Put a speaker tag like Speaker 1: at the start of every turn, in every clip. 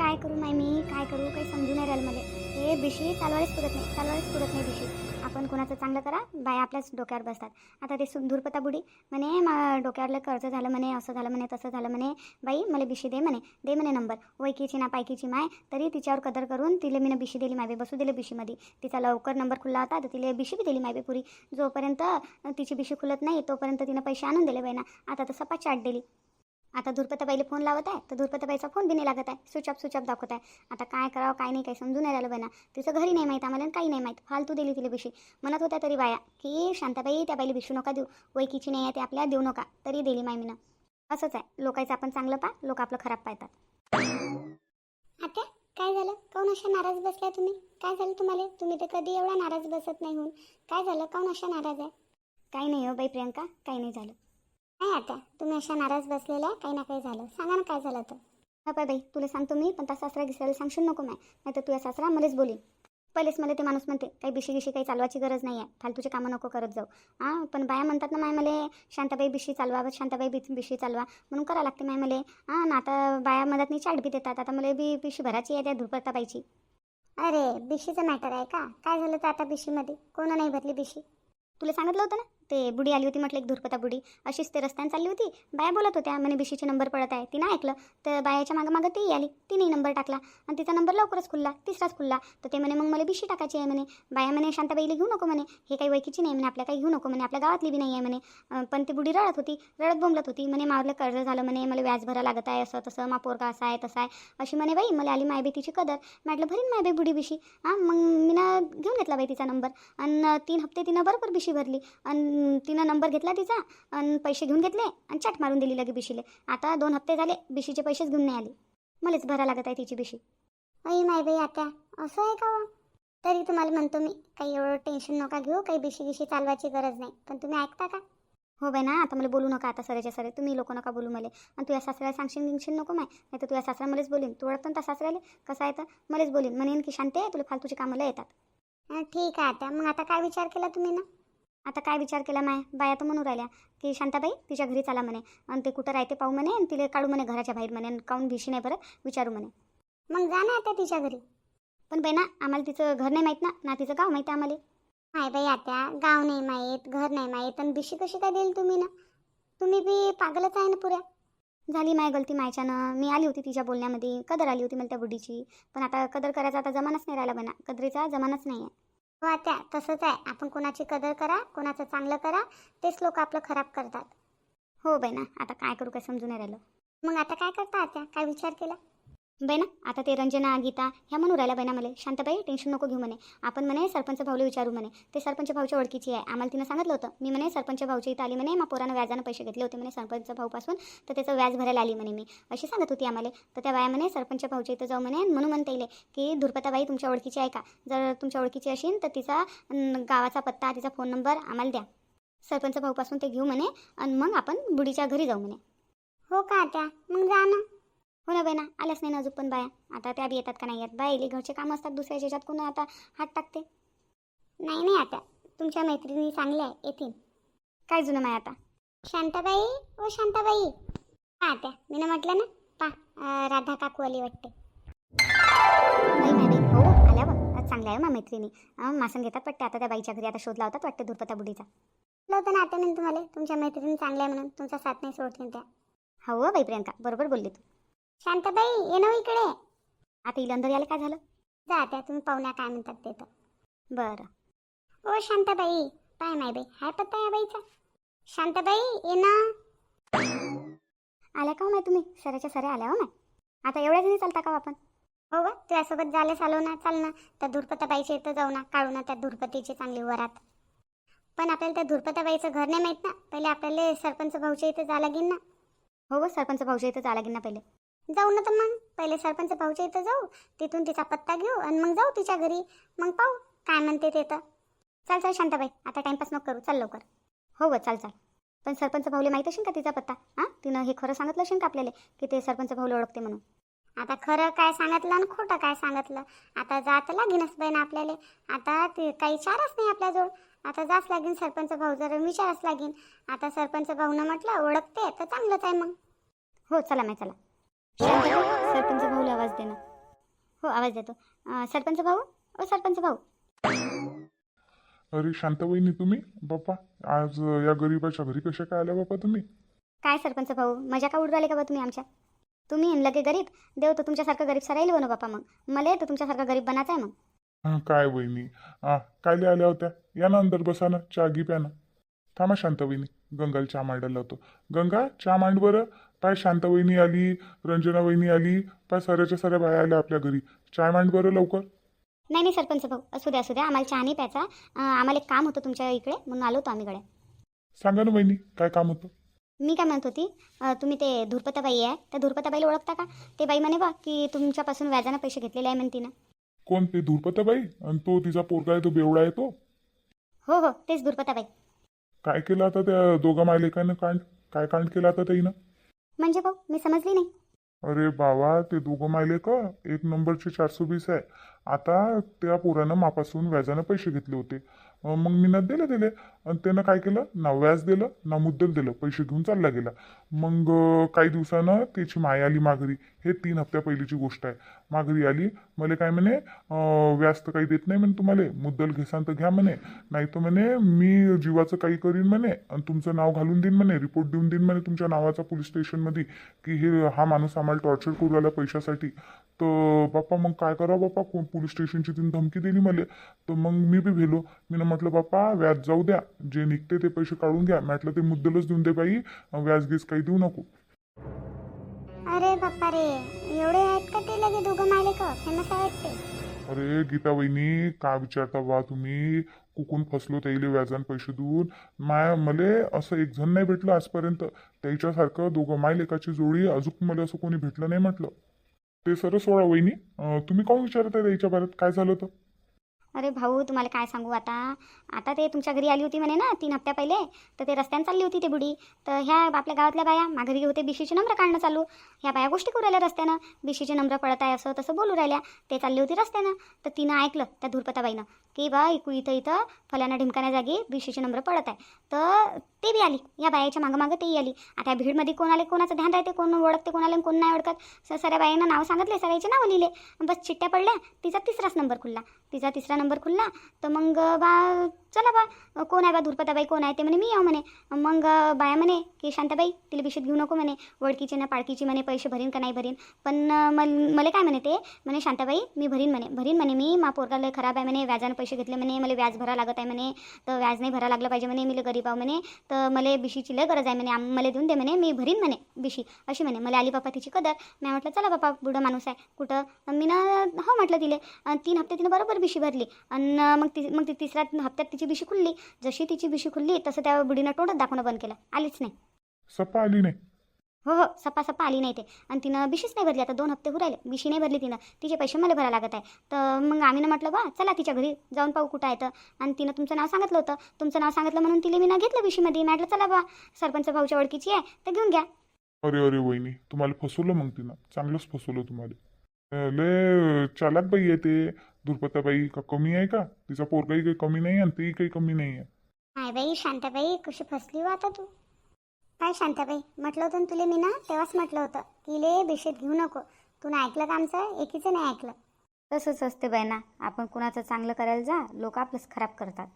Speaker 1: काय करू माय मी काय करू काही समजू नाही राहिलं मला. हे बिशी तलवारीच पुरत नाही तलवारीच पुरत नाही बिशी आपण कोणाचं चांगलं करा बाया आपल्याच डोक्यावर बसतात. आता ते सु धुरपता बुडी म्हणे मा डोक्यावरलं कर्ज झालं म्हणे असं झालं म्हणे तसं झालं म्हणे. बाई मला बिशी दे म्हणे. दे म्हणे नंबर. वैकीची ना पायकीची माय तरी तिच्यावर कदर करून तिला मी बिशी दिली मायबे बसू दिले बिशीमध्ये तिचा लवकर नंबर खुल्ला होता तर तिला बिशी बी दिली मायबे पुरी. जोपर्यंत तिची बिशी खुलत नाही तोपर्यंत तिनं पैसे आणून दिले बाई ना आता तर सपाट चाट दिली. आता धुरपताबाईला फोन लावत आहे तर धुरपताबाईचा फोन बी नाही लागत आहे. स्विच ऑफ स्विच ऑफ दाखवत आहे. आता काय करावं काय नाही काही समजून नाही राहिलं बाई ना तिचं घरी नाही माहीत आम्हाला काही नाही माहीत. फालतू दिली तिला बिशी म्हणत होत्या तरी बाया की शांताबाई त्या बाईला बिशू नका देऊ. वैकीची नाही आहे ते आपल्या देऊ नका. तरी दिली माय मीनं असंच आहे. लोकांचं आपण चांगलं पा लोक आपलं खराब पाहतात. आता काय झालं? काऊन अशा नाराज बसल्या तुम्ही? काय झालं तुम्हाला? तुम्ही तर कधी एवढा नाराज बसत नाही होऊन. काय झालं? काऊन अशा नाराज आहे? काही नाही हो बाई प्रियंका काही नाही झालं. नाही आता? तुम्ही अशा नाराज बसलेल्या? काही ना काही झालं. सांगा ना काय झालं तर हा पाय बाई तुला सांगतो मी पण त्या सासरा गिसऱ्याला सांगशील नको माय. नाही तर तुझ्या सासरा मलाच बोलीन. पहिलेच मला ते माणूस म्हणते काही बिशी गिशी काही चालवायची गरज नाही आहे फालतूचे कामं नको करत जाऊ. हां पण बाया म्हणतात ना माय मला शांताबाई बिशी चालवा शांताबाई बी बिशी चालवा. म्हणून करावं लागते माय मला. हां ना आता बाया मदत नाही चाट बी देतात. आता मला बी बिशी भरायची आहे त्या धुरपताबाईची अरे बिशीचं मॅटर आहे का? काय झालं तर आता बिशीमध्ये? कोण नाही भरली बिशी? तुला सांगितलं होतं ना? ते बुडी आली होती म्हटलं एक धुरपता बुडी. अशीच ते रस्त्याने चालली होती. बाया बोलत होत्या म्हणे बिशीचे नंबर पडत आहे. तिनं ऐकलं. तर बायाच्या मागं मागं तीही आली. तिनेही नंबर टाकला. आणि तिचा नंबर लवकरच खुलला. तिसराच खुलला. तर ते म्हणे मग मला बिशी टाकायची आहे म्हणे. बाया म्हणे शांताबाईला घेऊ नको म्हणे. हे काही वैकीची नाही म्हणे. आपल्या काही घेऊ नको म्हणे. आपल्या गावातली बी नाही आहे म्हणे. पण ती बुडी रडत होती. रडत बोंबलत होती. म्हणे मावलं कर्ज झालं म्हणे. मला व्याज भरा लागत आहे असं तसं. मा पोरगा असा आहे तसा आहे. अशी म्हणे बाई मला आली मायबी तिची कदर. म्हटलं भरीन मायबी बुडी बिशी. हां मग मी ना घेऊन घेतला बाई तिचा नंबर. आणि तीन हप्ते तिनं बरोबर बिशी भरली. आणि तिनं नंबर घेतला तिचा आणि पैसे घेऊन घेतले आणि चट मारून दिली लगे बिशीले. आता दोन हप्ते झाले बिशीचे पैसेच घेऊन नाही आली. मलाच भरा लागत आहे तिची बिशी. अई माय बाई आता असं आहे का वा? तरी तुम्हाला म्हणतो मी काही एवढं टेन्शन नका घेऊ काही बिशी गिशी चालवायची गरज नाही. पण तुम्ही ऐकता का? हो बाई ना आता मला बोलू नका आता सरेच्या सरे. तुम्ही लोक नका बोलू मला. आणि तुझ्या सासऱ्याला सांगशील गिंगशील नको माय. नाही तर तुझ्या सासरा मलाच बोलीन. तू ओळखतो त्या सासऱ्याला? कसं आहे तर? मलाच बोलीन. म्हणेन की शांते तुला फालतूची कामाला येतात. ठीक आहे आता मग आता काय विचार केला तुम्ही ना? आता काय विचार केला माय? बाया तर म्हणून राहिल्या की शांताबाई तिच्या घरी चाला म्हणे. आणि ते कुठं राहते पाहू म्हणे आणि तिला काढू म्हणे घराच्या बाहेर म्हणे आणि काऊन भिशी नाही परत विचारू म्हणे. मग जा ना आता तिच्या घरी. पण बाई ना आम्हाला तिचं घर नाही माहीत ना ना तिचं गाव माहीत आहे आम्हाला. माय बाई आता गाव नाही माहीत घर नाही माहीत आणि भिशी कशी काय देईल तुम्ही ना? तुम्ही बी पागलच आहे ना पुऱ्या. झाली माय गलती मायच्यानं मी आली होती तिच्या बोलण्यामध्ये कदर आली होती मला त्या बुडीची पण आता कदर करायचा आता जमानाच नाही राहिला बना कदरीचा जमानाच नाही आहे. हो आता तसंच आहे. आपण कोणाची कदर करा कोणाचं चांगलं करा तेच लोक आपलं खराब करतात. हो बाई आता काय करू काय समजून नाही राहिलं. मग आता काय करता आता काय विचार केला? बैना ना आता ते रंजना गीता ह्या म्हणून राहिल्या बैना मला. शांतबाई टेन्शन नको घेऊ म्हणे. आपण म्हणे सरपंच भाऊला विचारू म्हणे. ते सरपंच भाऊच्या ओळखीची आहे. आम्हाला तिनं सांगितलं होतं. मी म्हणे सरपंच भाऊच्या इथं आली म्हणे. मग पोरानं व्याजानं पैसे घेतले होते म्हणे सरपंच भाऊपासून. तर त्याचं व्याज भरायला आली म्हणे मी. अशी सांगत होती आम्हाला. तर त्या बाया म्हणे सरपंच भाऊच्या इथं जाऊ म्हणे. म्हणून म्हणता येईल की धुरपताबाई तुमच्या ओळखीची आहे का? जर तुमच्या ओळखीची असेल तर तिचा गावाचा पत्ता तिचा फोन नंबर आम्हाला द्या. सरपंच भाऊपासून ते घेऊ म्हणे. आणि मग आपण बुडीच्या घरी जाऊ म्हणे. हो का त्या मग जा ना. हो ना ना आल्याच नाही ना अजून पण बाया. आता त्या बी येतात का नाही येत? बाईले घरचे कामं असतात दुसऱ्याच्या याच्यात कोण आता हात टाकते? नाही नाही आता. तुमच्या मैत्रिणी चांगल्या आहे येतील. काय जुनं माय आता? शांताबाई ओ शांताबाई. हा त्या मी ना म्हटलं ना पा अं, राधा काकू आली वाटते. नाही बाई हो आल्या बघ. आज चांगल्या आहे मा मैत्रिणी. अं, मासन घेतात वाटते आता त्या बाईच्या घरी आता शोध लावतात वाटते दुर्पता बुडीचा. होतं ना आता मी तुम्हाला तुमच्या मैत्रिणी चांगल्या आहे म्हणून तुमचा साथ नाही सोडतील त्या. हो बाई प्रियंका बरोबर बोलली तू. शांताबाई ये ना हो इकडे. आता इला अंदर यायला काय झालं? जा आता तुम्ही पाहुण्या काय म्हणतात ते तर. बरं. ओ शांताबाई पाय माय बाई हाय पत्ता या बाईचा. शांताबाई ये ना. आल्या का हो माय तुम्ही? सऱ्याच्या सऱ्या आल्या हो माय. आता एवढ्या जणी चालता का हो आपण? हो ग तुझ्यासोबत झाले चालव ना चाल ना. त्या धुरपताबाईच्या इथं जाऊ ना काढू ना त्या धुरपतीची चांगली वरात. पण आपल्याला त्या धुरपताबाईचं घर नाही माहीत ना. पहिले आपल्याला सरपंच भाऊच्या इथं जा लागेल ना. हो ग सरपंच भाऊच्या इथं जा लागेल ना पहिले. जाऊ ना तर मग. पहिले सरपंच भाऊच्या इथं जाऊ तिथून तिचा पत्ता घेऊ आणि मग जाऊ तिच्या घरी. मग पाहू काय म्हणते ते तर. चाल चाल शांताबाई आता टाइमपास नको करू. चल लवकर. हो ग चाल चाल. पण सरपंच भाऊले माहीत असेल का तिचा पत्ता? हां? तिनं हे खरं सांगितलं असेल का आपल्याला की ते सरपंच भाऊला ओळखते म्हणून? आता खरं काय सांगितलं आणि खोटं काय सांगितलं? आता जात लागेनच बहीण आपल्याला. आता ते काही चारच नाही आपल्याजवळ. आता जाच लागेन सरपंच भाऊ जर विचारच लागेन. आता सरपंच भाऊनं म्हटलं ओळखते तर चांगलंच आहे मग. हो चला माय चला. सरपंच भाऊला आवाज दे ना. आवाज देतो. अं, सरपंच भाऊ? ओ सरपंच भाऊ.
Speaker 2: अरे शांताबाईनी तुम्ही? बाप्पा आज अं, या गरीबाच्या घरी कशा काय आल्या बाप्पा तुम्ही?
Speaker 1: काय सरपंच भाऊ? मजा का उडू राहिले का बा तुम्ही आमच्या? तुम्ही आणि लगे गरीब. देव तर तुमच्यासारखं गरीब सरायला बनव बापा मग. मला तर तुमच्यासारखं गरीब बनायचं आहे मग.
Speaker 2: हा, काय वहिनी? हा कायले आल्या होत्या? या ना अंदर बसा ना चहा घी प्या ना. थांबा शांताबाईनी गंगाला चहा मांडायला होतो गंगा चहा मांड बरं. पाय शांताबाईनी आली रंजना वहिनी आली पाय सऱ्याच्या सऱ्या बाया आल्या आपल्या घरी. चहा मांड बरं लवकर.
Speaker 1: नाही नाही सरपंच भाऊ. असू द्या असू द्या. आम्हाला चहा नाही प्यायचा. आम्हाला एक काम होतं तुमच्या इकडे. म्हणून आलो होतो आम्ही इकडे.
Speaker 2: सांगा ना वहिनी काय काम होतं?
Speaker 1: मी काय म्हणत होती तुम्ही ते धुरपताबाई आहे. त्या धुरपताबाईला ओळखता का? ते बाई म्हणे बा की तुमच्यापासून व्याजानं पैसे घेतलेले आहे म्हणते ना
Speaker 2: कोण ते धुरपताबाई? आणि तो तिचा पोरगा आहे तो बेवडा आहे तो?
Speaker 1: हो हो तेच धुरपताबाई.
Speaker 2: काय केलं आता त्या दोघा मायलेकानं कांड काय कांड केलं आता त्याईनं?
Speaker 1: म्हणजे भाऊ मी समजली नाही.
Speaker 2: अरे बाबा ते दोघं मायले का एक नंबरचे चारशे वीस आहे. आता त्या पोरानं मापासून व्याजानं पैसे घेतले होते. मग मी ना दिलं दिले आणि त्यानं काय केलं? ना व्याज दिलं ना मुद्दल दिलं पैसे घेऊन चालला गेला. मग काही दिवसानं त्याची माय आली माघरी. हे तीन हप्त्या पहिलीची गोष्ट आहे. माघरी आली मला काय म्हणे व्याज तर काही देत नाही म्हणे तुम्हाला. मुद्दल घेसान तर घ्या म्हणे. नाही तर म्हणे मी जीवाचं काही करीन म्हणे आणि तुमचं नाव घालून देईन म्हणे रिपोर्ट देऊन देईन म्हणे तुमच्या नावाचा पोलीस स्टेशनमध्ये की हे हा माणूस आम्हाला टॉर्चर करू आला पैशासाठी. तर बाप्पा मग काय करा बाप्पा पोलीस स्टेशनची तिने धमकी दिली मला. तर मग मी बी भेलो. मी म्हटलं बाप्पा व्याज जाऊ द्या. जे निघते ते पैसे काढून घ्या. म्हटलं ते मुद्दलच देऊन दे बाई. व्याज गीज काही देऊ नको.
Speaker 1: अरे बाप्पा रे एवढे आहेत का ते लगे दोघं मायले का फेमस आहे वाटते
Speaker 2: अरे गीता वहिनी का विचारता बा तुम्ही? कुकून फसलो त्याईले व्याजान पैसे देऊन. माय मले असं एक जण नाही भेटलं आजपर्यंत. त्याच्यासारखं दोघं माय लेकाची जोडी अजून मला असं कोणी भेटलं नाही म्हटलं. ते सरळ सोळा वहिनी. अं, तुम्ही कोण विचारत आहे त्याच्या बारेत काय झालं तर
Speaker 1: अरे भाऊ तुम्हाला काय सांगू आता? आता ते तुमच्या घरी आली होती म्हणे ना तीन हप्त्या पहिले. तर ते रस्त्यानं चालली होती ते बुडी. तर ह्या आपल्या गावातल्या बाया माघारी होते बिशीचे नंबर काढणं चालू. ह्या बाया गोष्टी करू राहिल्या रस्त्यानं. बिशीचे नंबर पडत आहे असं तसं बोलू राहिल्या. ते चालली होती रस्त्यानं. तर तिनं ऐकलं त्या धुरपताबाईनं की बा इकू इथं इथं फलाना ढिमकाण्या जागी बिशीचे नंबर पडत आहे. तर ते बी आली. या बायाच्या मागं मागं तेही आली. आता या भीडमध्ये कोण आले कोणाचं ध्यान राहते कोण ओळखते कोणाला कोण नाही ओळखत? सऱ्या बायांना नाव सांगितले सगळ्याचे नावं लिहिले. बस चिट्ट्या पडल्या तिचा तिसराच नंबर खुलला. तिचा तिसरा नंबर खुलला तर मग बा चला बा. कोण आहे बा धुरपताबाई कोण आहे ते म्हणे मी या म्हणे. मग बाया म्हणे की शांताबाई तिला बिशीत घेऊ नको म्हणे. ओळखीचे ना पाळकीची म्हणे पैसे भरीन का नाही भरीन. पण मल मला काय म्हणे ते? म्हणे शांताबाई मी भरीन म्हणे. भरीन म्हणे मी. मा पोरगा लय खराब आहे म्हणे. व्याजानं पैसे घेतले म्हणे. मला व्याज भरा लागत आहे म्हणे. तर व्याज नाही भरा लागलं पाहिजे म्हणे. मी गरीब आहो म्हणे. तर मला बिशीची लय गरज आहे म्हणे. आम- मला देऊन दे म्हणे. मी भरीन म्हणे बिशी अशी म्हणे. मला आली बापा तिची कदर. मी म्हटलं चला बापा बुडं माणूस आहे. कुठं? मी ना हो म्हटलं तिले. तीन हप्ते तिनं बरोबर बिशी भरली. आणि मग ती मग ती तिसऱ्या हप्त्यात तिची बिशी खुलली. जशी तिची बिशी खुलली तसं त्या बुडीनं तोंडच दाखवणं बंद केलं. आलीच नाही.
Speaker 2: सप्पा आली नाही.
Speaker 1: हो हो सप्पा सप्पा आली नाही ते. आणि तिनं बिशीच नाही भरली. आता दोन हप्ते उरायले बिशी नाही भरली तिनं. तिचे पैसे मला भरायला लागत आहे. तर मग आम्ही ना म्हटलं बा चला तिच्या घरी. जाऊन पाहू कुठं आहे तर. आणि तिनं तुमचं नाव सांगितलं होतं. तुमचं नाव सांगितलं म्हणून तिला मी ना घेतलं बिशीमध्ये म्हटलं चला बा सरपंच भाऊच्या ओळखीची आहे तर घेऊन घ्या.
Speaker 2: अरे अरे वहिनी तुम्हाला फसवलं मग तिनं. चांगलंच फसवलं तुम्हाला. लय चालाक बाई आहे ते. दुर्पताबाई का कमी आहे का? तिचा पोरगाही काही कमी नाही आणि तेही काही कमी नाही आहे.
Speaker 1: काय बाई शांताबाई कशी फसली हो आता तू? काय शांताबाई म्हटलं होतं ना तुले मी ना तेव्हाच म्हटलं होतं की ले बिशेत घेऊ नको. तू ना ऐकलं का आमचं? एकीचं नाही ऐकलं. तसंच असते बाई ना आपण कुणाचं चांगलं करायला जा लोक आपलंच खराब करतात.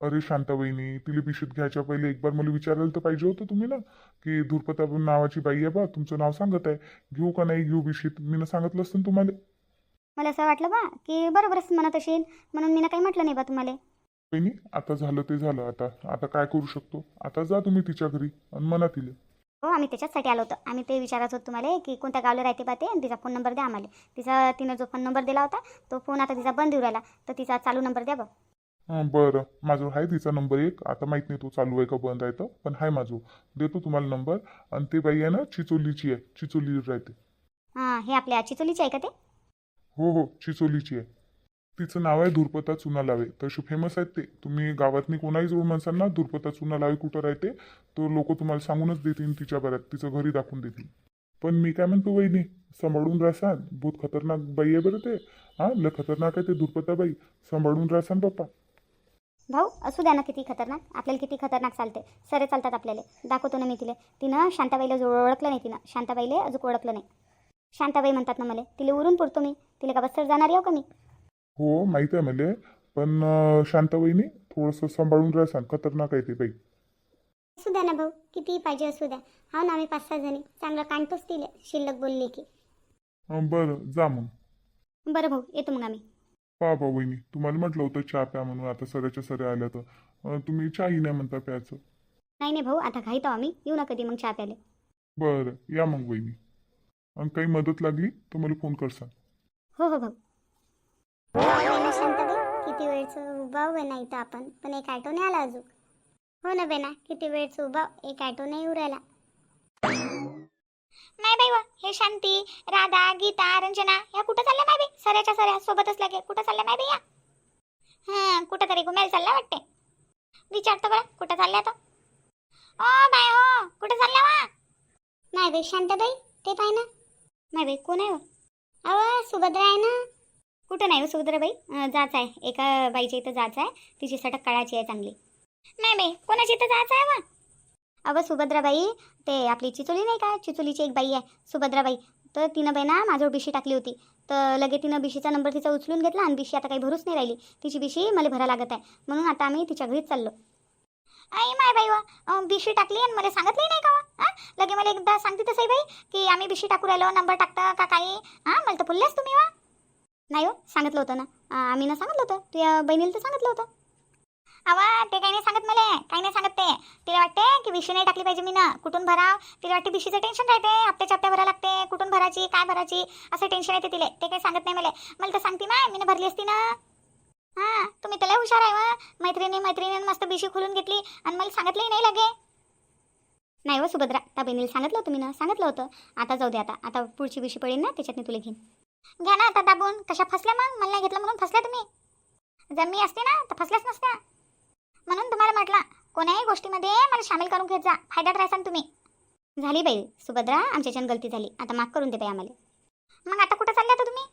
Speaker 2: अरे शांताबाईनी तिला पिशीत घ्यायच्या पहिले एक बार मला विचारायला तर पाहिजे होतं तुम्ही ना की धुरपता नावाची बाई आहे बा तुमचं नाव सांगत आहे. घेऊ का नाही घेऊ बिशीत? मी सांगितलं असतं ना तुम्हाला.
Speaker 1: मला असं वाटलं बा की बरोबरच म्हणत असेल. म्हणून मी ना काही म्हटलं नाही बा तुम्हाला.
Speaker 2: बहिणी आता झालं ते झालं. आता आता काय करू शकतो? आता जा तुम्ही तिच्या घरी आणि म्हणा तिला.
Speaker 1: हो आम्ही त्याच्याचसाठी आलो होतो. आम्ही ते विचारत होतो तुम्हाला की कोणत्या गावला राहते बा ते? आणि तिचा फोन नंबर द्या आम्हाला. तिचा तिनं जो फोन नंबर दिला होता तो फोन आता तिचा बंद येऊ राहिला. तर तिचा चालू नंबर द्या बा.
Speaker 2: हं, बरं. माझं आहे तिचा नंबर एक. आता माहीत नाही तो चालू आहे का बंद आहे तर पण आहे माझं. देतो तुम्हाला नंबर आणि ते बाई आहे ना चिचोलीची आहे. चिचोली राहते.
Speaker 1: हां हे आपल्या चिचोलीचे आहे का ते?
Speaker 2: हो हो चिचोलीची आहे. तिचं नाव आहे धुरपता चुना लावे तसे फेमस आहेत ते. तुम्ही गावातनी कोणाही जोड माणसांना ना धुरपता चुना लावे कुठं राहते तो लोक तुम्हाला सांगूनच देतील तिच्या बऱ्यात. तिचं घरी दाखवून देतील. पण मी काय म्हणतो वहिनी सांभाळून राहसान. बहुत खतरनाक बाई आहे बरं ते. हां लय खतरनाक आहे ते धुरपता बाई. सांभाळून राहसान पप्पा
Speaker 1: भाऊ असू द्या ना किती खतरनाक. आपल्याला किती खतरनाक चालते. सरे चालतात आपल्याला. दाखवतो ना मी तिला. तिनं शांताबाईला जवळ ओळखलं नाही तिनं. शांताबाईला अजून ओळखलं नाही. शांताबाई म्हणतात ना मला तिला उरून पुरतो मी. तिला का बस्तर जाणार येऊ का मी?
Speaker 2: हो माहिती आहे मला पण अं, शांताबाईनी थोडंसं सांभाळून राहा खतरनाक आहे ते बाई.
Speaker 1: असू द्या ना भाऊ कितीही पाहिजे असू द्या. हो ना आम्ही पाच सहा जणी. चांगलं काढतोच तिला शिल्लक बोलली की.
Speaker 2: अं, बरं जा मग.
Speaker 1: बरं भाऊ येतो मग आम्ही.
Speaker 2: पहा पहा वहिनी तुम्हाला म्हटलं होतं चहा प्या म्हणून आता सऱ्याच्या सऱ्या आल्या तर. अं, तुम्ही चहाही नाही म्हणता प्यायचं.
Speaker 1: नाही नाही भाऊ आता घाईतो आम्ही. येऊ ना कधी मग चहा प्याले
Speaker 2: बरं या मग वहिनी. आणि काही मदत लागली तर मला फोन करसा
Speaker 1: हो हो भाऊ शांताबाई किती वेळचं उभा उभं नाही तर आपण. पण एक ॲटो नाही आला अजून. हो ना बेना. किती वेळचं उभा? एक ॲटो नाही येऊ राहिला. नाही बाई वा. हे शांती राधा गीता रंजना या कुठं चालल्या नाही बाई सऱ्याच्या सऱ्या सोबतच लागे. कुठं चालल्या नाही बाई या? हां कुठं तरी घुमायला चालल्या वाटते. विचारतो बरं कुठं चालल्या तर ओ बाय हो कुठं चालल्या वा? नाही बाई शांताबाई ते पाय ना. नाही बाई कोण आहे अव अहो सुभद्रा आहे ना. कुठं नाही हो सुभद्राबाई जाच आहे. एका बाईच्या इथं जाच आहे. तिची सटक काढायची आहे चांगली. नाही बाई कोणाची इथं जाच आहे वा? अगं सुभद्राबाई ते आपली चिचोली नाही का? चिचोलीची एक बाई आहे सुभद्राबाई तर तिनं बाई ना माझ्यावर बिशी टाकली होती. तर लगे तिनं बिशीचा नंबर तिचा उचलून घेतला आणि बिशी आता काही भरूच नाही राहिली. तिची बिशी मला भरा लागत आहे. म्हणून आता आम्ही तिच्या घरीच चाललो. आई माय बाई वा. बिशी टाकली आणि मला सांगितलंही नाही का वा? हां? लगे मला एकदा सांगते तसंही बाई की आम्ही बिशी टाकू राहिलो नंबर टाकता का काही? हां? मला तर फुलल्याच तुम्ही वा. नाही हो सांगितलं होतं ना. आम्ही ना सांगितलं होतं. तुझ्या बहिणीला तर सांगितलं होतं. अवा ते काही नाही सांगत मला काही नाही सांगत ते. तिला वाटते की बिशी नाही टाकली पाहिजे मी ना. कुठून भराव? तिला वाटते बिशीचं टेन्शन राहते हप्त्याच्या हप्त्या भरा लागते. कुठून भरायची काय भरायची? असं टेन्शन येते तिला. ते काही सांगत नाही मला. मला तर सांगते ना मी ना भरली असती ना. हां तुम्ही त्याला हुशार आहे वा मैत्रिणी मैत्रिणीनं मस्त बिशी खोलून घेतली आणि मला सांगितलंही नाही लगे. नाही व सुभद्रा त्या बहिणीला सांगितलं होतं मी ना सांगितलं होतं. आता जाऊ दे आता आता पुढची बिशी पडेल ना त्याच्यातनी तुला घेईन. घ्या ना आता दाबून कशा फसल्या मग? मला नाही घेतलं म्हणून फसल्या तुम्ही. जर मी असते ना तर फसल्याच नसत्या. म्हणून तुम्हाला म्हटलं कोण्याही गोष्टीमध्ये मला सामील करून घेत जा फायद्यात राहसान तुम्ही. झाली बाई सुभद्रा आमच्याच्यान गलती झाली. आता माफ करून दे बाई आम्हाला. मग आता कुठं चालल्या तर तुम्ही?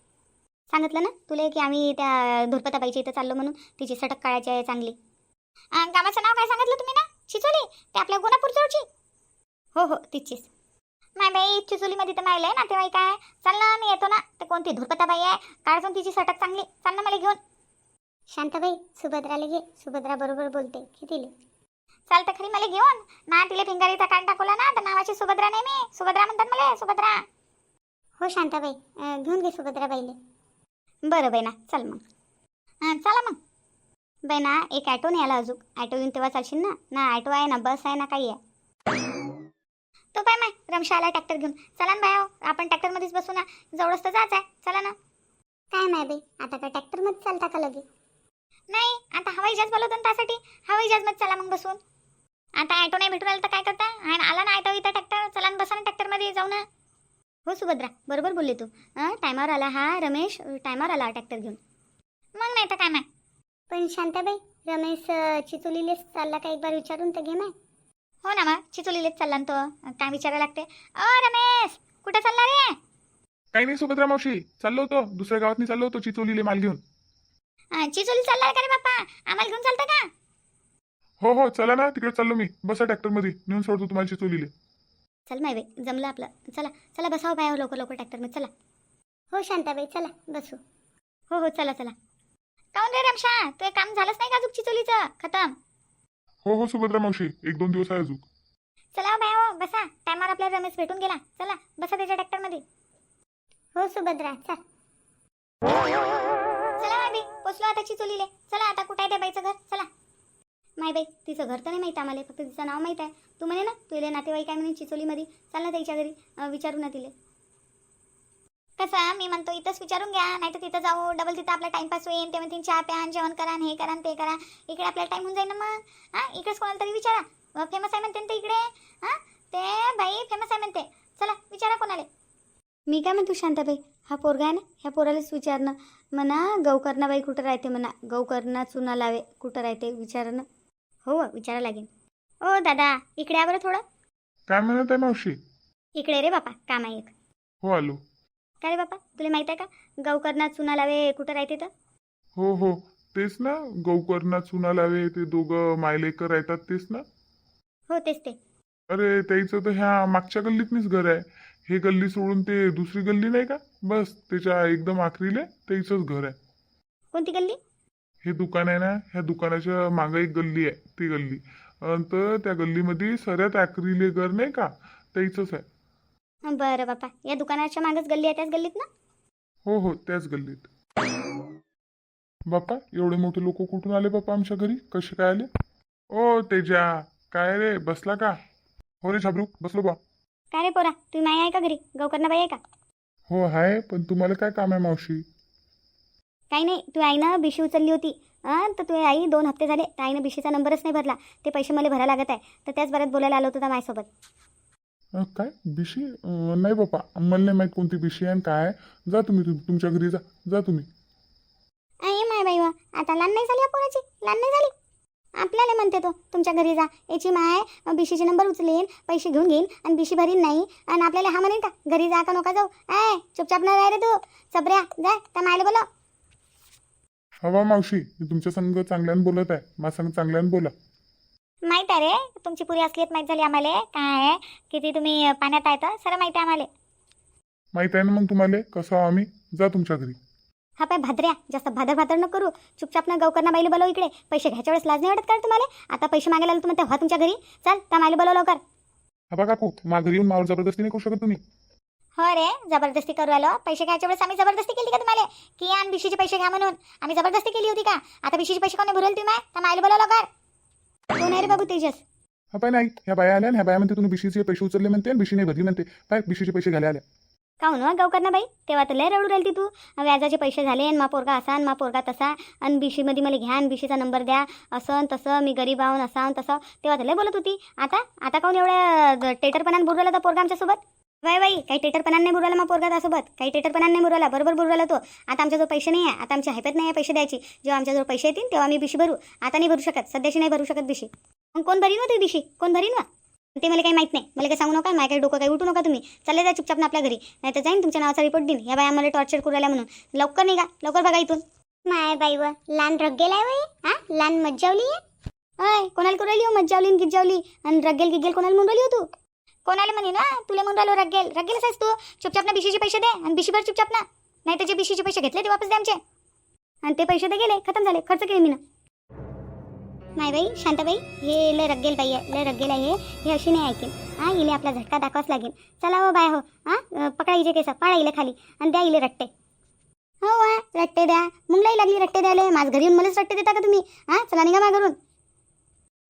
Speaker 1: सांगितलं ना तुला की आम्ही त्या धुरपताबाईच्या इथं चाललो म्हणून. तिची सटक काळाची आहे चांगली. गावाचं नाव काय सांगितलं तुम्ही ना? चिचोली? ते आपल्या गुणापूर जवळची? हो हो तिचीच. माय बाई चिचोलीमध्ये तर मायला आहे ना तेव्हा काय चाल ना मी येतो ना. ते कोणती धुरपताबाई आहे? काळजून तिची सटक चांगली. चाल ना मला घेऊन. शांताबाई सुभद्राला घे. सुभद्रा बरोबर बोलते. कितीले? चालतं खरी मला घेऊन. ना तिला भिंगारीचा काढ टाकवला ना तर नावाची सुभद्रा नाही मी. सुभद्रा म्हणतात मला सुभद्रा. हो शांताबाई. घेऊन घे सुभद्राबाईले. बरं ना चल मग. अं, चला मग. ना एक ॲटो नाही आला अजून. ॲटो येऊन तेव्हा चालशील ना? ना ॲटो आहे ना बस आहे ना काही आहे? तो काय माय रमशा आला ट्रॅक्टर घेऊन. चला ना बाया आपण ट्रॅक्टरमध्येच बसू ना. जवळच तर जायचं आहे चला ना. काय माय बाई आता का ट्रॅक्टरमध्ये चालता का लगे? नाही आता हवाई जहाज बोलवतो ना त्यासाठी. हवाई जहाजमध्ये चला मग बसून. आता ॲटो नाही भेटून आला तर काय करता? आणि आला ना ॲटो इथं ट्रॅक्टर चला ना बसा ना ट्रॅक्टरमध्ये जाऊ ना. हो सुभद्रा. बरोबर बोलले तू. हां टायमावर आला हा रमेश टायमावर आला ट्रॅक्टर घेऊन. मग नाही तर काय माय पण शांताबाई रमेश चिचोलीलेच चालला का एक बार विचारून तर घे माय हो ना मग चिचोलीलेच चालला ना तो. काय विचारायला लागते? अ रमेश कुठं चालला रे?
Speaker 2: काही नाही सुभद्रा मावशी चाललो होतो. दुसऱ्या गावात चाललो होतो चिचोलीले माल घेऊन.
Speaker 1: चिचोली चालला का रे बाप्पा? आम्हाला घेऊन चालतं का?
Speaker 2: हो हो चला ना तिकडे चाललो मी. बसा ट्रॅक्टरमध्ये नेऊन सोडतो तुम्हाला चिचोलीले.
Speaker 1: चल माय बाई जमलं आपलं. चला चला बसाव बाय लवकर लवकर ट्रॅक्टरमध्ये चला. हो शांताबाई चला बसू. हो हो चला चला. काऊन रे रमशा? ते काम झालंच नाही का अजून चिचोलीचं? खतम.
Speaker 2: हो हो सुभद्रा मावशी एक दोन दिवस आहे अजून.
Speaker 1: चला हो बाय हो बसा. टायमावर आपला रमेश भेटून गेला. चला बसा त्याच्या ट्रॅक्टरमध्ये हो सुभद्रा चल. चला बाई पोचलो आता चिचोलीले. चला आता कुठं आहे त्या बाईचं घर? चला. माय बाई तिचं घर तर नाही माहीत आम्हाला फक्त तिचं नाव माहीत आहे. तू म्हणे ना तुले नातेवाईक आहे म्हणे चिचोलीमध्ये. चाल ना त्याच्या घरी विचारू ना तिले. कसं मी म्हणतो इथंच विचारून घ्या नाही तर तिथं जाऊ डबल तिथं आपला टाइमपास होईल. ते म्हणतील चहा प्या जेवण करा आणि हे करा आणि ते करा. इकडे आपल्याला टाईम होऊन जाईल ना मग. हां इकडेच कोणाला तरी विचारा. फेमस आहे म्हणते ना ते इकडे. हां ते बाई फेमस आहे म्हणते. चला विचारा कोणाला. मी काय म्हणतो शांताबाई हा पोरगा आहे ना ह्या पोरालाच विचारणं. म्हणा गौकर्णाबाई कुठं राहते म्हणा. गौकर्णा चुना लावे कुठं राहते विचारणं. हो विचारा लागेल ओ दादा इकडे बरं थोडं.
Speaker 2: काय म्हणत आहे मावशी?
Speaker 1: इकडे रे बापा काम आहे एक.
Speaker 2: हो आलो.
Speaker 1: का रे बापा तुला माहीत आहे का? गौकर्णा चुना लावे कुठं राहते तर?
Speaker 2: हो हो तेच ना. गौकर्णा चुना लावे ते दोघं मायलेकर राहतात तेच ना.
Speaker 1: हो तेच ते.
Speaker 2: अरे त्याचं तर ह्या मागच्या गल्लीतनीच घर आहे. हे गल्ली सोडून ते दुसरी गल्ली नाही का? बस त्याच्या एकदम आखरीले त्याचंच घर आहे.
Speaker 1: कोणती गल्ली?
Speaker 2: हे दुकान आहे ना ह्या दुकानाच्या मागं एक गल्ली आहे ती गल्ली. अन तर त्या गल्लीमध्ये सगळ्यात आखरीले घर नाही का त्याचंच आहे.
Speaker 1: बरं बापा या दुकानाच्या मागच गल्ली आहे त्याच गल्लीत ना?
Speaker 2: हो हो त्याच गल्लीत. बाप्पा एवढे मोठे लोक कुठून आले बाप्पा आमच्या घरी? कसे काय आले? ओ तेजा काय रे बसला का? हो रे छाबरू बसलो बा.
Speaker 1: काय रे पोरा तुम्ही माई आहे का घरी? गौकरणा बाई आहे का?
Speaker 2: हो आहे पण तुम्हाला काय काम आहे मावशी?
Speaker 1: काही नाही तू आईनं बिशी उचलली होती. हां तर तू आई दोन हप्ते झाले तर आईनं बिशीचा नंबरच नाही भरला. ते पैसे मला भरायला लागत आहे. तर त्याच बऱ्यात बोलायला आलो होतं माझ्यासोबत
Speaker 2: अं, काय? बिशी? अं, नाही बाप्पा मला नाही माहीत कोणती बिशी आहे आणि काय आहे. जा तुम्ही तुमच्या घरी जा. जा तुम्ही.
Speaker 1: आहे माय बाई वा आता लहान नाही झाली या पोराची? लहान नाही झाली? आपल्याला म्हणते तो तुमच्या घरी जा. याची माय बिशीचे नंबर उचलेन पैसे घेऊन घेईन आणि बिशी भरीन नाही. आणि आपल्याला हा म्हणेन का घरी जा का नका जाऊ? ऐ चुपचाप न राय रे तू. चबऱ्या जा त्या मायला बोला
Speaker 2: हवा मावशी मी तुमच्या संग चांगल्यानं बोलत आहे. माझ्या संग चांगल्यानं बोला.
Speaker 1: माहीत आहे रे तुमची पुरी असलीत माहीत झाली आम्हाला. काय आहे? किती तुम्ही पाण्यात आहे तर? सर माहिती आहे आम्हाला.
Speaker 2: माहीत आहे ना मग तुम्हाला? कसं आहो आम्ही? जा तुमच्या घरी.
Speaker 1: हा पाय भाद्र्या जास्त भादर भादर न करू. चुपचाप ना गौकरणा बाईला बोलव इकडे. पैसे घ्यायच्या वेळेस लाज नाही वाटत का तुम्हाला? आता पैसे मागायला आलो तुम्ही तेव्हा तुमच्या घरी. चल त्या मायला बोलव लवकर.
Speaker 2: हा काकू मा घरी येऊन मावर जबरदस्ती नाही करू शकत तुम्ही.
Speaker 1: हो रे जबरदस्ती करू आलो. पैसे घ्यायच्या वेळेस आम्ही जबरदस्ती केली का तुम्हाला? की आण बिशीचे पैसे घ्या म्हणून. आम्ही जबरदस्ती केली होती का? आता बिशीचे पैसे कोणी भरेल तुम्ही? त्या मायला बोलव लवकर कोण आहे रे बाबू तेजस?
Speaker 2: हा पाय नाही ह्या बाया आल्या ह्या बाया म्हणते तुम्ही बिशीचे पैसे उचलले म्हणते आणि बिशी नाही भरली म्हणते. पाय बिशीचे पैसे घ्यायला आल्या.
Speaker 1: काहून हो? गौकरणा बाई. तेव्हा तर लय रडू राहिली तू. व्याजाचे पैसे झाले आणि मा पोरगा असा आणि मा पोरगा तसा. आणि बिशीमध्ये मला घ्या आणि बिशीचा नंबर द्या. असं तसं मी गरीब आहोन असा तसं. तेव्हा तर लय बोलत होती. आता? आता काहून एवढ्या टेटरपणाने बुरवला तर पोरगा आमच्यासोबत? बाय बाई काही टेटरपणाने नाही बुरवला मा पोरगा त्यासोबत. काही टेटरपणाने नाही बुरवला बरोबर बुरवला तो. आता आमच्याजवळ पैसे नाही आहे आता आमची हैपत नाही आहे पैसे द्यायची. जेव्हा आमच्याजवळ पैसे येतील तेव्हा आम्ही बिशी भरू. आता नाही भरू शकत. सध्याशी नाही भरू शकत बिशी. मग कोण भरीन वा ती बिशी? कोण भरीन वा ते मला काही माहीत नाही. मला काही सांगू नका. माझ्या काही डोकं काही उठू नका तुम्ही. चालले जा चुपचाप आपल्या घरी. नाही तर जाईन तुमच्या नावाचा रिपोर्ट देईन. या बाई आम्हाला टॉर्चर करू राहिल्या म्हणून. लवकर निघा. लवकर बघा इथून. माय बाई व लहान रग्गेल वय. हा? लहान मज्जावली आहे? कोणाला करू राहिली हो मज्जावली गिज्जावली? आणि रग्गेल गिग्गेल कोणाला म्हणून हो तू? कोणाला म्हणे ना? तुला म्हणून राहिलो रग्गेल रग्गेलच आहेस तू चुपचाप ना बिशीचे पैसे दे आणि बिशी भर चुपचाप ना. नाही तर जे बिशीचे पैसे घेतले ते वापस दे आमचे. आणि ते पैसे तर गेले खतम झाले खर्च केले मी ना. नाही बाई शांताबाई हे लय रग्गेल बाई आहे लय रग्गेल आहे हे हे अशी नाही ऐकेल. हां इले आपला झटका दाखवाच लागेल. चला हो बाय हो. हां पकडा इजे केसा पाळा इले खाली आणि द्या इले रट्टे. हो वा रट्टे द्या. मुंगलाही लागली रट्टे द्यायला माझ घरी येऊन मलाच रट्टे देता का तुम्ही? हां चला निघा मा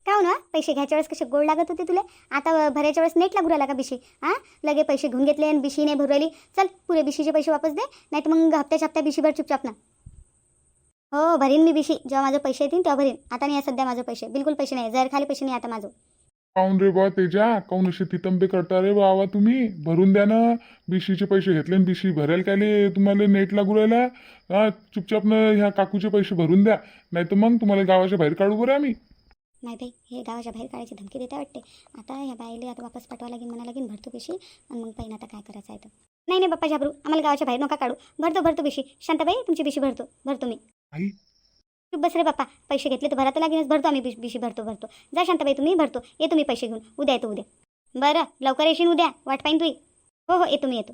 Speaker 1: काय हो ना? पैसे घ्यायच्या वेळेस कसे गोड लागत होते तुले? आता भरायच्या वेळेस नेट लागू राहिला का बिशी? हां? लगे पैसे घेऊन घेतले आणि बिशी नाही भरू राहिली. चल पुरे बिशीचे पैसे वापस दे नाही तर मग हप्त्याच्या हप्त्या बिशी भर चुपचाप ना. हो भरीन मी बिशी. जेव्हा माझे पैसे येतील तेव्हा भरीन. आता नाही सध्या माझे पैसे. बिलकुल पैसे नाही. जर खाली पैसे नाही आता माझं.
Speaker 2: काऊन रे बा तेजा? काऊन अशी तितंबे करता रे बावा तुम्ही? भरून द्या ना. बिशीचे पैसे घेतले आणि बिशी भरायला काय तुम्हाला नेट लागू राहिला? हा चुपचाप ना ह्या काकूचे पैसे भरून द्या. नाही तर मग तुम्हाला गावाच्या बाहेर काढू बरं आम्ही.
Speaker 1: नाही बाई हे गावाच्या बाहेर काढायची धमकी देता वाटते. आता ह्या बाईले आता वापस पाठवा लागेल म्हणा लागेल भरतो पिशी. आणि मग पाहिजे आता काय करायचं आहे तर. नाही नाही बाप्पा झाबरू आम्हाला गावाच्या बाहेर नका काढू. भरतो भरतो बिशी शांताबाई तुमची बिशी भरतो भरतो मी.
Speaker 2: आई.
Speaker 1: चुप बस रे बाप्पा पैसे घेतले तर भरायला लागेलच. भरतो आम्ही बिश- बिशी भरतो भरतो. जा शांताबाई तुम्ही भरतो. येतो मी पैसे घेऊन. उद्या येतो उद्या. बरं लवकर येशील उद्या. वाट पाहिन तुही हो हो येतो मी येतो.